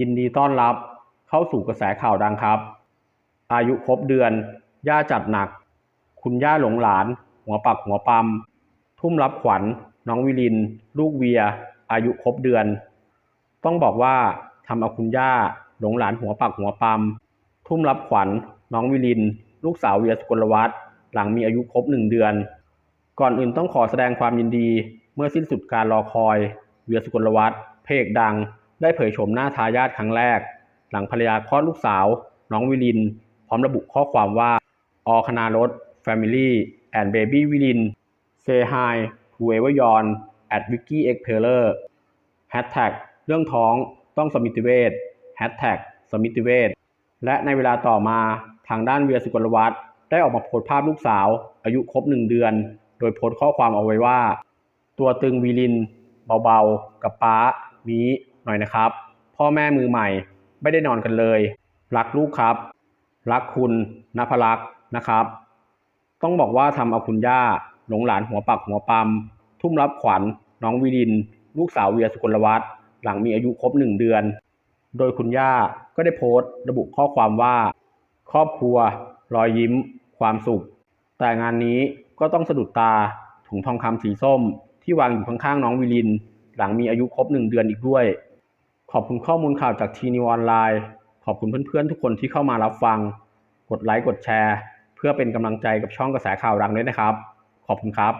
ยินดีต้อนรับเข้าสู่กระแสข่าวดังครับ อายุครบเดือน ย่าจัดหนัก คุณย่าหลงหลาน หัวปักหัวปั๊มทุ่มรับขวัญ น้องวิลิน ลูกเวีย อายุครบเดือน ต้องบอกว่าทำเอาคุณย่าหลงหลานหัวปักหัวปั๊มทุ่มรับขวัญ น้องวิลิน ลูกสาวเวียสกลวัฒน์หลังมีอายุครบหนึ่งเดือน ก่อนอื่นต้องขอแสดงความยินดี เมื่อสิ้นสุดการรอคอย เวียสกลวัฒน์เพกดัง ได้เผยโฉมหน้าทายาทครั้งแรก หลังภรรยาคลอดลูกสาว น้องวิลิน พร้อมระบุข้อความว่าอคณารถ Family and Baby วิลิน Say hi whoever yon at Vicky X p e l l e r Hashtag เรื่องท้องต้องสมิติเวช Hashtag สมิติเวชและในเวลาต่อมาทางด้านเวียสุกลวัฒน์ได้ออกมาโพสต์ภาพลูกสาว อายุครบหนึ่งเดือน โดยโพสต์ข้อความเอาไว้ว่า ตัวตึงวีลิน เบาๆ กับป้ามี หน่อยนะครับ พ่อแม่มือใหม่ไม่ได้นอนกันเลย รักลูกครับ รักคุณนภลักษ์นะครับ ต้องบอกว่าทำเอาคุณย่าหลงหลานหัวปักหัวปั๊มทุ่มรับขวัญน้องวีลิน ลูกสาวเวียสุกลวัฒน์หลังมีอายุครบหนึ่งเดือน โดยคุณย่าก็ได้โพสต์ ระบุข้อความว่า ครอบครัว รอยยิ้ม ความสุข แต่งานนี้ก็ต้องสะดุดตาถุงทองคำสีส้มที่วางอยู่ข้างๆน้องวิลิน หลังมีอายุครบหนึ่งเดือนอีกด้วย ขอบคุณข้อมูลข่าวจากทีนิวออนไลน์ ขอบคุณเพื่อนๆ ทุกคนที่เข้ามารับฟัง กดไลค์ กดแชร์ เพื่อเป็นกำลังใจกับช่องกระแสข่าวดังด้วยนะครับ ขอบคุณครับ